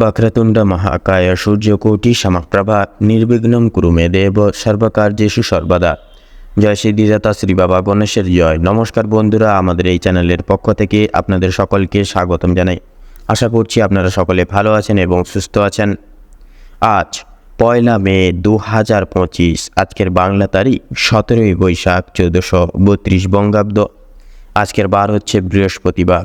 వక్రతుండ మహాకాయ సూర్యకోటి సమప్రభ নির্বিঘ্ন కురు মে দেব সর্বকার্যেষু সর্বদা। জয় সিদ্ধিদাতা শ্রী বাবা গণেশের জয়। নমস্কার বন্ধুরা, আমাদের এই চ্যানেলের পক্ষ থেকে আপনাদের সকলকে স্বাগতম জানাই। আশা করছি আপনারা সকলে ভালো আছেন এবং সুস্থ আছেন। আজ পয়লা মে দু হাজার পঁচিশ, আজকের বাংলা তারিখ সতেরোই বৈশাখ চোদ্দোশো বত্রিশ বঙ্গাব্দ। আজকের বার হচ্ছে বৃহস্পতিবার।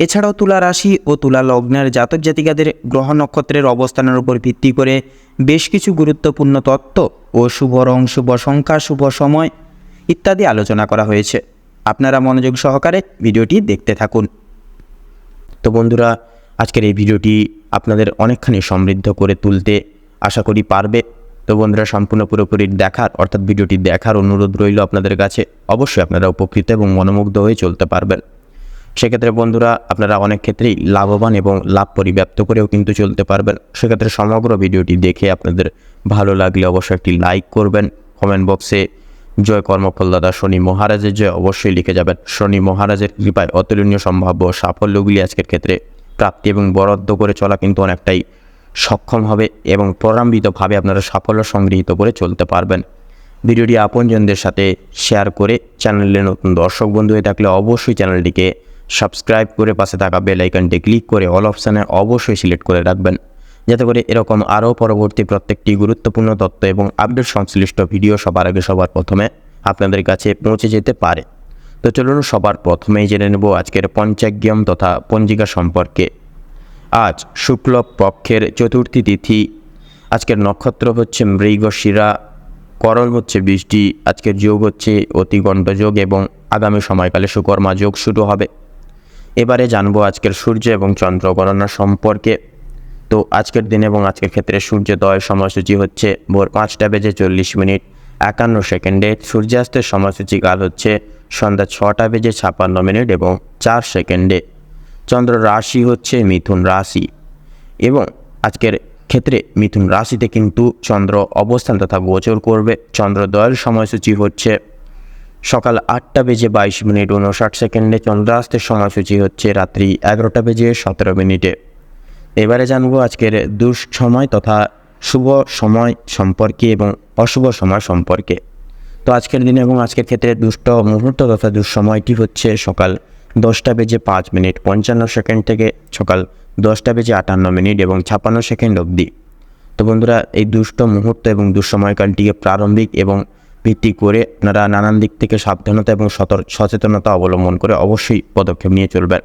এছাড়াও তুলা রাশি ও তুলা লগ্নের জাতক জাতিকাদের গ্রহ নক্ষত্রের অবস্থানের উপর ভিত্তি করে বেশ কিছু গুরুত্বপূর্ণ তত্ত্ব ও শুভ রং, শুভ সংখ্যা, শুভ সময় ইত্যাদি আলোচনা করা হয়েছে। আপনারা মনোযোগ সহকারে ভিডিওটি দেখতে থাকুন। তো বন্ধুরা, আজকের এই ভিডিওটি আপনাদের অনেকখানি সমৃদ্ধ করে তুলতে আশা করি পারবে। তো বন্ধুরা, সম্পূর্ণ পুরোপুরি দেখার, অর্থাৎ ভিডিওটি দেখার অনুরোধ রইল আপনাদের কাছে। অবশ্যই আপনারা উপকৃত এবং মনোমুগ্ধ হয়ে চলতে পারবেন। সেক্ষেত্রে বন্ধুরা আপনারা অনেক ক্ষেত্রেই লাভবান এবং লাভ পরিব্যাপ্ত করেও কিন্তু চলতে পারবেন। সেক্ষেত্রে সমগ্র ভিডিওটি দেখে আপনাদের ভালো লাগলে অবশ্যই একটি লাইক করবেন। কমেন্ট বক্সে জয় কর্মফল দাদা শনি মহারাজের জয় অবশ্যই লিখে যাবেন। শনি মহারাজের কৃপায় অতুলনীয় সম্ভাব্য সাফল্যগুলি আজকের ক্ষেত্রে প্রাপ্তি এবং বরাদ্দ করে চলা কিন্তু অনেকটাই সক্ষম হবে এবং প্রলম্বিতভাবে আপনারা সাফল্য সংগৃহীত করে চলতে পারবেন। ভিডিওটি আপনজনদের সাথে শেয়ার করে চ্যানেলে নতুন দর্শক বন্ধু হয়ে থাকলে অবশ্যই চ্যানেলটিকে সাবস্ক্রাইব করে পাশে থাকা বেল আইকনটি ক্লিক করে অল অপশানে অবশ্যই সিলেক্ট করে রাখবেন। যাতে করে এরকম আরও পরবর্তী প্রত্যেকটি গুরুত্বপূর্ণ তথ্য এবং আপডেট সংশ্লিষ্ট ভিডিও সবার আগে, সবার প্রথমে আপনাদের কাছে পৌঁছে যেতে পারে। তো চলুন সবার প্রথমেই জেনে নেব আজকের পঞ্চাগ্যম তথা পঞ্জিকা সম্পর্কে। আজ শুক্ল পক্ষের চতুর্থী তিথি। আজকের নক্ষত্র হচ্ছে মৃগশিরা করণ হচ্ছে বৃষ্টি, আজকের যোগ হচ্ছে অতিগণ্ড যোগ এবং আগামী সময়কালে সুকর্মা যোগ শুরু হবে। এবারে জানব আজকের সূর্য এবং চন্দ্র গণনা সম্পর্কে। তো আজকের দিন এবং আজকের ক্ষেত্রে সূর্যোদয়ের সময়সূচি হচ্ছে ভোর পাঁচটা বেজে চল্লিশ মিনিট, একান্ন সেকেন্ডে। সূর্যাস্তের সময়সূচি কাল হচ্ছে সন্ধ্যা ছটা বেজে ছাপান্ন মিনিট এবং চার সেকেন্ডে। চন্দ্র রাশি হচ্ছে মিথুন রাশি এবং আজকের ক্ষেত্রে মিথুন রাশিতে কিন্তু চন্দ্র অবস্থান তথা গোচর করবে। চন্দ্রোদয়ের সময়সূচি হচ্ছে সকাল আটটা বেজে বাইশ মিনিট উনষাট সেকেন্ডে চন্দ্রাস্তের সময়সূচি হচ্ছে রাত্রি এগারোটা বেজে সতেরো মিনিটে। এবারে জানব আজকের দুঃসময় তথা শুভ সময় সম্পর্কে এবং অশুভ সময় সম্পর্কে। তো আজকের দিনে এবং আজকের ক্ষেত্রে দুষ্ট মুহূর্ত তথা দুঃসময়টি হচ্ছে সকাল দশটা বেজে পাঁচ মিনিট পঞ্চান্ন সেকেন্ড থেকে সকাল দশটা বেজে আটান্ন মিনিট এবং ছাপ্পান্ন সেকেন্ড অবধি। তো বন্ধুরা, এই দুষ্ট মুহূর্ত এবং দুঃসময়কালটিকে প্রারম্ভিক এবং ভিত্তি করে আপনারা নানান দিক থেকে সাবধানতা এবং সচেতনতা অবলম্বন করে অবশ্যই পদক্ষেপ নিয়ে চলবেন।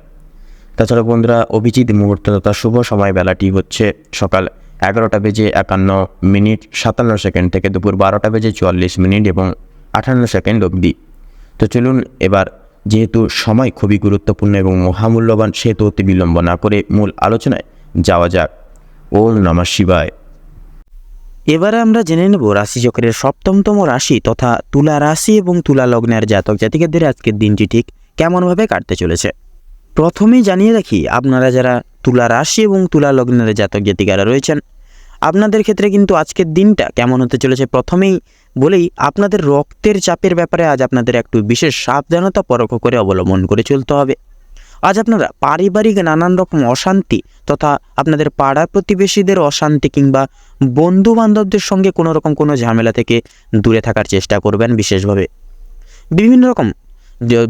তাছাড়া বন্ধুরা, অভিজিৎ মুহূর্ত তথা শুভ সময় বেলাটি হচ্ছে সকাল এগারোটা বেজে একান্ন মিনিট সাতান্ন সেকেন্ড থেকে দুপুর বারোটা বেজে চুয়াল্লিশ মিনিট এবং আটান্ন সেকেন্ড অবধি। তো চলুন এবার, যেহেতু সময় খুবই গুরুত্বপূর্ণ এবং মহামূল্যবান, সেহেতু অতি বিলম্ব না করে মূল আলোচনায় যাওয়া যাক। ওম নমঃ শিবায়। এবারে আমরা জেনে নেব রাশিচক্রের সপ্তমতম রাশি তথা তুলা রাশি এবং তুলা লগ্নের জাতক জাতিকাদের আজকের দিনটি ঠিক কেমনভাবে কাটতে চলেছে। প্রথমেই জানিয়ে রাখি, আপনারা যারা তুলা রাশি এবং তুলা লগ্নের জাতক জাতিকারা রয়েছেন, আপনাদের ক্ষেত্রে কিন্তু আজকের দিনটা কেমন হতে চলেছে প্রথমেই বলেই আপনাদের রক্তের চাপের ব্যাপারে আজ আপনাদের একটু বিশেষ সাবধানতা পরোক্ষ করে অবলম্বন করে চলতে হবে। আজ আপনারা পারিবারিক নানান রকম অশান্তি তথা আপনাদের পাড়া প্রতিবেশীদের অশান্তি কিংবা বন্ধু বান্ধবদের সঙ্গে কোনো রকম কোনো ঝামেলা থেকে দূরে থাকার চেষ্টা করবেন বিশেষভাবে। বিভিন্ন রকম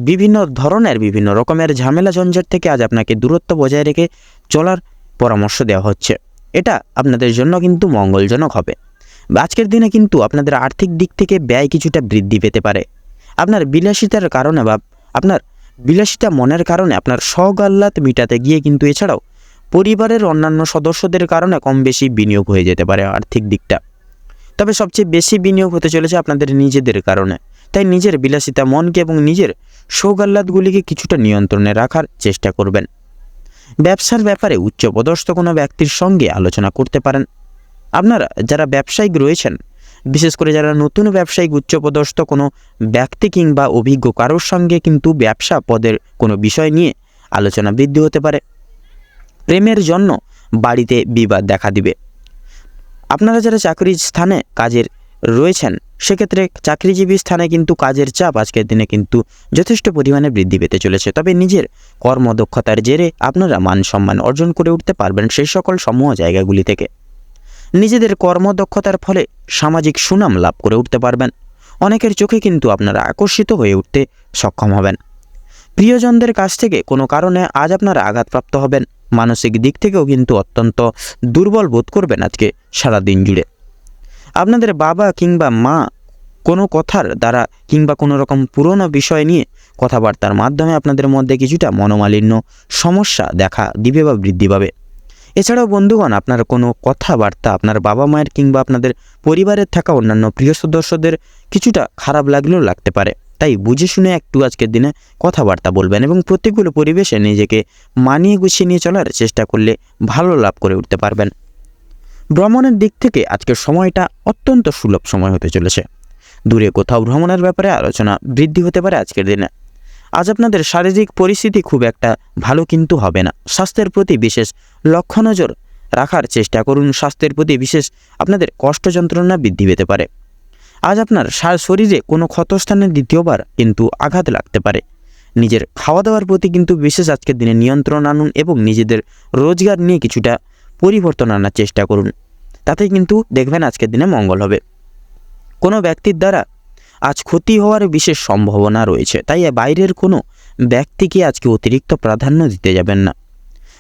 বিভিন্ন ধরনের, বিভিন্ন রকমের ঝামেলা ঝঞ্ঝাট থেকে আজ আপনাকে দূরত্ব বজায় রেখে চলার পরামর্শ দেওয়া হচ্ছে। এটা আপনাদের জন্য কিন্তু মঙ্গলজনক হবে। আজকের দিনে কিন্তু আপনাদের আর্থিক দিক থেকে ব্যয় কিছুটা বৃদ্ধি পেতে পারে। আপনার বিলাসিতার কারণে বা আপনার বিলাসিতা মনের কারণে আপনার শখ আহ্লাদ মিটাতে গিয়ে কিন্তু এছাড়াও পরিবারের অন্যান্য সদস্যদের কারণে কম বেশি বিনিয়োগ হয়ে যেতে পারে আর্থিক দিকটা। তবে সবচেয়ে বেশি বিনিয়োগ হতে চলেছে আপনাদের নিজেদের কারণে। তাই নিজের বিলাসিতা মনকে এবং নিজের শোক আহ্লাদগুলিকে কিছুটা নিয়ন্ত্রণে রাখার চেষ্টা করবেন। ব্যবসার ব্যাপারে উচ্চপদস্থ কোনো ব্যক্তির সঙ্গে আলোচনা করতে পারেন। আপনারা যারা ব্যবসায়িক রয়েছেন বিশেষ করে যারা নতুন ব্যবসায়িক উচ্চপদস্থ কোনো ব্যক্তি কিংবা অভিজ্ঞ কারোর সঙ্গে কিন্তু ব্যবসা পদের কোনো বিষয় নিয়ে আলোচনা বৃদ্ধি হতে পারে। প্রেমের জন্য বাড়িতে বিবাদ দেখা দিবে। আপনারা যারা চাকরির স্থানে কাজের রয়েছেন, সেক্ষেত্রে চাকরিজীবী স্থানে কিন্তু কাজের চাপ আজকের দিনে কিন্তু যথেষ্ট পরিমাণে বৃদ্ধি পেতে চলেছে। তবে নিজের কর্মদক্ষতার জেরে আপনারা মান সম্মান অর্জন করে উঠতে পারবেন সেই সকল সমূহ জায়গাগুলি থেকে। নিজেদের কর্মদক্ষতার ফলে সামাজিক সুনাম লাভ করে উঠতে পারবেন। অনেকের চোখে কিন্তু আপনারা আকর্ষিত হয়ে উঠতে সক্ষম হবেন। প্রিয়জনদের কাছ থেকে কোনো কারণে আজ আপনারা আঘাতপ্রাপ্ত হবেন। মানসিক দিক থেকেও কিন্তু অত্যন্ত দুর্বল বোধ করবেন আজকে সারা দিন জুড়ে। আপনাদের বাবা কিংবা মা কোনো কথার দ্বারা কিংবা কোনো রকম পুরনো বিষয় নিয়ে কথাবার্তার মাধ্যমে আপনাদের মধ্যে কিছুটা মনোমালিন্য, সমস্যা দেখা দিবে বা বৃদ্ধি পাবে। এছাড়াও বন্ধুগণ, আপনার কোনো কথাবার্তা আপনার বাবা মায়ের কিংবা আপনাদের পরিবারের থাকা অন্যান্য প্রিয় সদস্যদের কিছুটা খারাপ লাগলেও লাগতে পারে। তাই বুঝে শুনে একটু আজকের দিনে কথাবার্তা বলবেন এবং প্রত্যেকগুলো পরিবেশে নিজেকে মানিয়ে গুছিয়ে নিয়ে চলার চেষ্টা করলে ভালো লাভ করে উঠতে পারবেন। ভ্রমণের দিক থেকে আজকের সময়টা অত্যন্ত সুলভ সময় হতে চলেছে। দূরে কোথাও ভ্রমণের ব্যাপারে আলোচনা বৃদ্ধি হতে পারে আজকের দিনে। আজ আপনাদের শারীরিক পরিস্থিতি খুব একটা ভালো কিন্তু হবে না। স্বাস্থ্যের প্রতি বিশেষ লক্ষ্য নজর রাখার চেষ্টা করুন। স্বাস্থ্যের প্রতি বিশেষ আপনাদের কষ্ট যন্ত্রণা বৃদ্ধি পেতে পারে। আজ আপনার শরীরে কোনো ক্ষতস্থানে দ্বিতীয়বার কিন্তু আঘাত লাগতে পারে। নিজের খাওয়া দাওয়ার প্রতি কিন্তু বিশেষ আজকের দিনে নিয়ন্ত্রণ আনুন এবং নিজেদের রোজগার নিয়ে কিছুটা পরিবর্তন আনার চেষ্টা করুন। তাতে কিন্তু দেখবেন আজকের দিনে মঙ্গল হবে। কোনো ব্যক্তির দ্বারা আজ ক্ষতি হওয়ার বিশেষ সম্ভাবনা রয়েছে, তাই বাইরের কোনো ব্যক্তিকে আজকে অতিরিক্ত প্রাধান্য দিতে যাবেন না।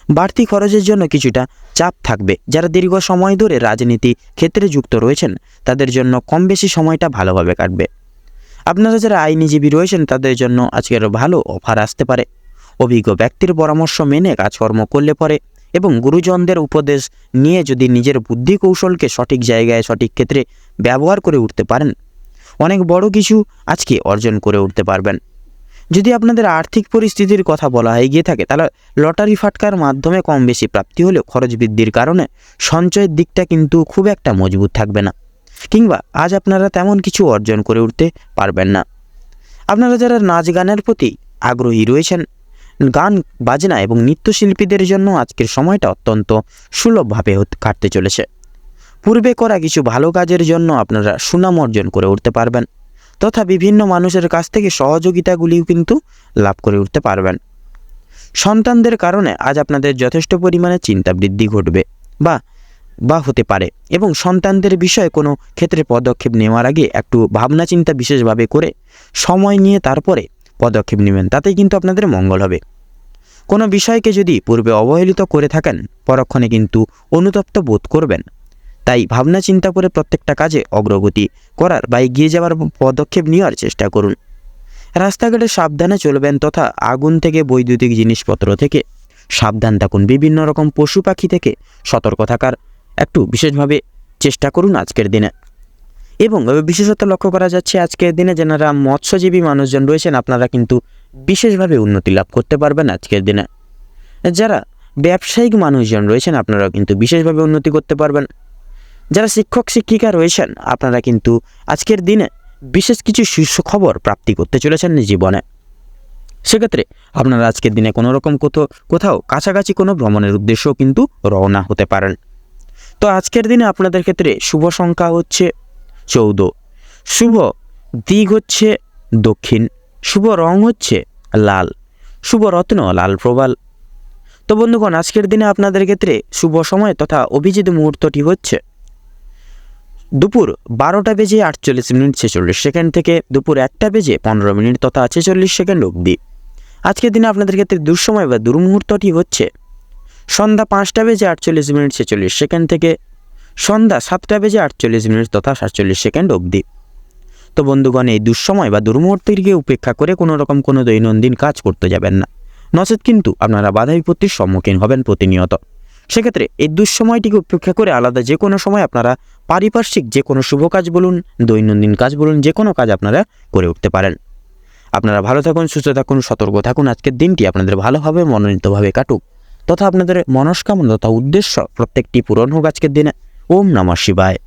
বাড়তি খরচের জন্য কিছুটা চাপ থাকবে। যারা দীর্ঘ সময় ধরে রাজনীতি ক্ষেত্রে যুক্ত রয়েছেন, তাদের জন্য কম বেশি সময়টা ভালোভাবে কাটবে। আপনারা যারা আইনজীবী রয়েছেন, তাদের জন্য আজকের ভালো অফার আসতে পারে। অভিজ্ঞ ব্যক্তির পরামর্শ মেনে কাজকর্ম করলে পরে এবং গুরুজনদের উপদেশ নিয়ে যদি নিজের বুদ্ধি কৌশলকে সঠিক জায়গায়, সঠিক ক্ষেত্রে ব্যবহার করে উঠতে পারেন অনেক বড় কিছু আজকে অর্জন করে উঠতে পারবেন। যদি আপনাদের আর্থিক পরিস্থিতির কথা বলা হয়ে গিয়ে থাকে, তাহলে লটারি ফাটকার মাধ্যমে কম বেশি প্রাপ্তি হলেও খরচ বৃদ্ধির কারণে সঞ্চয়ের দিকটা কিন্তু খুব একটা মজবুত থাকবে না। কিংবা আজ আপনারা তেমন কিছু অর্জন করে উঠতে পারবেন না। আপনারা যারা নাচ গানের প্রতি আগ্রহী রয়েছেন, গান, বাজনা এবং নৃত্যশিল্পীদের জন্য আজকের সময়টা অত্যন্ত সুলভভাবে কাটতে চলেছে। পূর্বে করা কিছু ভালো কাজের জন্য আপনারা সুনাম অর্জন করে উঠতে পারবেন, তথা বিভিন্ন মানুষের কাছ থেকে সহযোগিতাগুলিও কিন্তু লাভ করে উঠতে পারবেন। সন্তানদের কারণে আজ আপনাদের যথেষ্ট পরিমাণে চিন্তা বৃদ্ধি ঘটবে, বা বা হতে পারে, এবং সন্তানদের বিষয়ে কোনো ক্ষেত্রে পদক্ষেপ নেওয়ার আগে একটু ভাবনা চিন্তা বিশেষভাবে করে সময় নিয়ে তারপরে পদক্ষেপ নেবেন, তাতেই কিন্তু আপনাদের মঙ্গল হবে। কোনো বিষয়কে যদি পূর্বে অবহেলিত করে থাকেন, পরক্ষণে কিন্তু অনুতপ্ত বোধ করবেন। তাই ভাবনা চিন্তা করে প্রত্যেকটা কাজে অগ্রগতি করার বা এগিয়ে যাওয়ার পদক্ষেপ নেওয়ার চেষ্টা করুন। রাস্তাঘাটে সাবধানে চলবেন তথা আগুন থেকে বৈদ্যুতিক জিনিসপত্র থেকে সাবধান থাকুন। বিভিন্ন রকম পশু পাখি থেকে সতর্ক থাকার একটু বিশেষভাবে চেষ্টা করুন আজকের দিনে। এবং বিশেষত লক্ষ্য করা যাচ্ছে আজকের দিনে যারা মৎস্যজীবী মানুষজন রয়েছেন, আপনারা কিন্তু বিশেষভাবে উন্নতি লাভ করতে পারবেন আজকের দিনে। যারা ব্যবসায়িক মানুষজন রয়েছেন আপনারা কিন্তু বিশেষভাবে উন্নতি করতে পারবেন। যারা শিক্ষক, শিক্ষিকা রয়েছেন, আপনারা কিন্তু আজকের দিনে বিশেষ কিছু শীর্ষ খবর প্রাপ্তি করতে চলেছেন জীবনে। সেক্ষেত্রে আপনারা আজকের দিনে কোনো রকম কোথাও কোথাও কাছাকাছি কোনো ভ্রমণের উদ্দেশ্যও কিন্তু রওনা হতে পারেন। তো আজকের দিনে আপনাদের ক্ষেত্রে শুভ সংখ্যা হচ্ছে চৌদ শুভ দিক হচ্ছে দক্ষিণ। শুভ রং হচ্ছে লাল। শুভ রত্ন লাল প্রবাল। তো বন্ধুগণ, আজকের দিনে আপনাদের ক্ষেত্রে শুভ সময় তথা অভিজিৎ মুহূর্তটি হচ্ছে দুপুর বারোটা বেজে আটচল্লিশ মিনিট ছেচল্লিশ সেকেন্ড থেকে দুপুর একটা বেজে পনেরো মিনিট তথা ছেচল্লিশ সেকেন্ড অবধি। আজকের দিনে আপনাদের ক্ষেত্রে দুঃসময় বা দুর্মুহূর্তটি হচ্ছে সন্ধ্যা পাঁচটা বেজে আটচল্লিশ মিনিট ছেচল্লিশ সেকেন্ড থেকে সন্ধ্যা সাতটা বেজে আটচল্লিশ মিনিট তথা সাতচল্লিশ সেকেন্ড অবধি। তো বন্ধুগণ, এই দুঃসময় বা দুর্মুহূর্তটিকে উপেক্ষা করে কোনো রকম কোনো দৈনন্দিন কাজ করতে যাবেন না। নচেত কিন্তু আপনারা বাধা বিপত্তির সম্মুখীন হবেন প্রতিনিয়ত। সেক্ষেত্রে এই দুঃসময়টিকে উপেক্ষা করে আলাদা যে কোনো সময় আপনারা পারিপার্শ্বিক যে কোনো শুভ কাজ বলুন, দৈনন্দিন কাজ বলুন, যে কোনো কাজ আপনারা করে উঠতে পারেন। আপনারা ভালো থাকুন, সুস্থ থাকুন, সতর্ক থাকুন। আজকের দিনটি আপনাদের ভালোভাবে, মনোনীতভাবে কাটুক। তথা আপনাদের মনস্কামনা তথা উদ্দেশ্য প্রত্যেকটি পূরণ হোক আজকের দিনে। ওম নমঃ শিবায়।